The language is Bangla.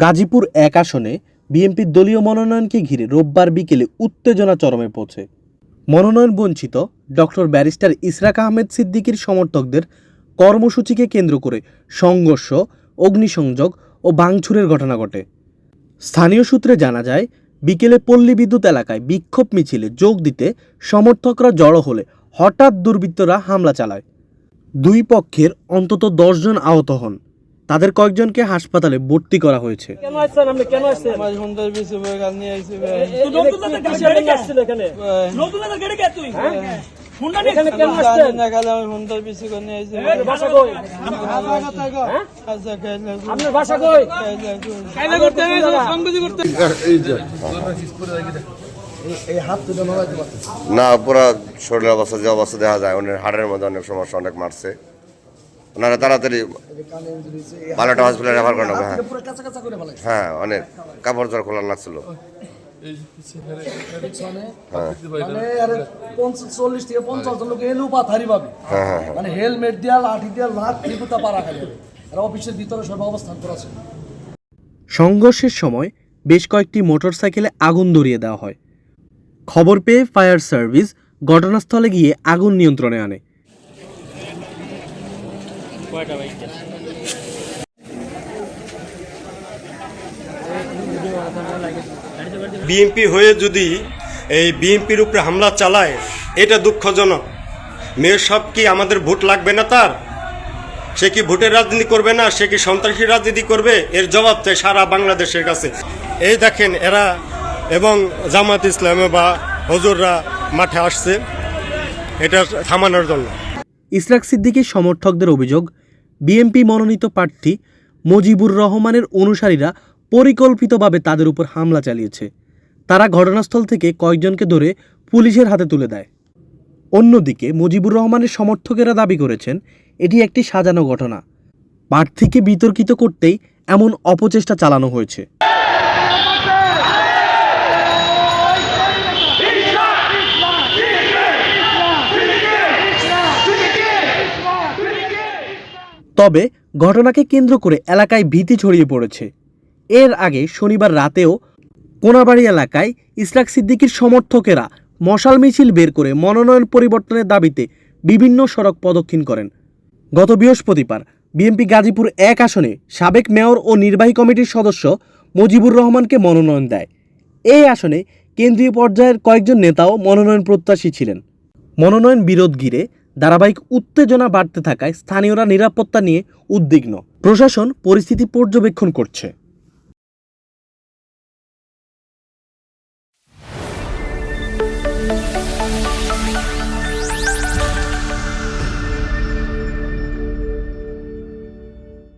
গাজীপুর এক আসনে বিএনপির দলীয় মনোনয়নকে ঘিরে রোববার বিকেলে উত্তেজনা চরমে পৌঁছে মনোনয়ন বঞ্চিত ডক্টর ব্যারিস্টার ইসরাক আহমেদ সিদ্দিকীর সমর্থকদের কর্মসূচিকে কেন্দ্র করে সংঘর্ষ, অগ্নিসংযোগ ও ভাঙচুরের ঘটনা ঘটে। স্থানীয় সূত্রে জানা যায়, বিকেলে পল্লী বিদ্যুৎ এলাকায় বিক্ষোভ মিছিলে যোগ দিতে সমর্থকরা জড়ো হলে হঠাৎ দুর্বৃত্তরা হামলা চালায়। দুই পক্ষের অন্তত দশজন আহত হন। তাদের কয়েকজনকে হাসপাতালে ভর্তি করা হয়েছে। না কাল আমি সুন্দর বেশি করে নিয়ে আইছি আপনার ভাষা কই? খাইলে আপনার ভাষা কই? কায়দা করতে সংবিধি করতে না পুরো শরীরের অবস্থা যে অবস্থা দেখা যায় ওনার হাড়ের মধ্যে অনেক সমস্যা অনেক মারছে। ওনারা তাড়াতাড়ি বালাটা হসপিটালে রেফার করেন হ্যাঁ। হ্যাঁ অনেক কাপড় জোর খোলা লাগছিল। মানে এলু পাথারি পাবে মানে হেলমেট দিয়া লাঠি দিয়া লাখ ত্রিপুতা পারা খালি আর অফিসের ভিতরে সব অবস্থান করেছে সংঘর্ষের সময় বেশ কয়েকটি মোটরসাইকেলে আগুন ধরিয়ে দেওয়া হয়। খবর পেয়ে ফায়ার সার্ভিস ঘটনাস্থলে গিয়ে আগুন নিয়ন্ত্রণে আনে। বিএনপি হয়ে যদি এই বিএনপির উপরে হামলা চালায়, এটা দুঃখজনক। মেয়ের সব কি আমাদের ভোট লাগবে না তার? সে কি ভোটের রাজনীতি করবে না? সে কি সন্ত্রাসী রাজনীতি করবে? এর জবাব চাই সারা বাংলাদেশের কাছে। এই দেখেন এরা এবং জামাত ইসলামে বা হজুররা মাঠে আসছে, এটা থামানোর জন্য। ইসরাক সিদ্দিকীর সমর্থকদের অভিযোগ, বিএনপি মনোনীত প্রার্থী মুজিবুর রহমানের অনুসারীরা পরিকল্পিতভাবে তাদের উপর হামলা চালিয়েছে। তারা ঘটনাস্থল থেকে কয়েকজনকে ধরে পুলিশের হাতে তুলে দেয়। অন্যদিকে মুজিবুর রহমানের সমর্থকেরা দাবি করেছেন, এটি একটি সাজানো ঘটনা। প্রার্থীকে বিতর্কিত করতেই এমন অপচেষ্টা চালানো হয়েছে। তবে ঘটনাকে কেন্দ্র করে এলাকায় ভীতি ছড়িয়ে পড়েছে। এর আগে শনিবার রাতেও কোনাবাড়ি এলাকায় ইসরাক সিদ্দিকীর সমর্থকেরা মশাল মিছিল বের করে মনোনয়ন পরিবর্তনের দাবিতে বিভিন্ন সড়ক প্রদক্ষিণ করেন। গত বৃহস্পতিবার বিএনপি গাজীপুর এক আসনে সাবেক মেয়র ও নির্বাহী কমিটির সদস্য মুজিবুর রহমানকে মনোনয়ন দেয়। এই আসনে কেন্দ্রীয় পর্যায়ের কয়েকজন নেতাও মনোনয়ন প্রত্যাশী ছিলেন। মনোনয়ন বিরোধ ঘিরে ধারাবাহিক উত্তেজনা বাড়তে থাকায় স্থানীয়রা নিরাপত্তা নিয়ে উদ্বিগ্ন। প্রশাসন পরিস্থিতি পর্যবেক্ষণ করছে।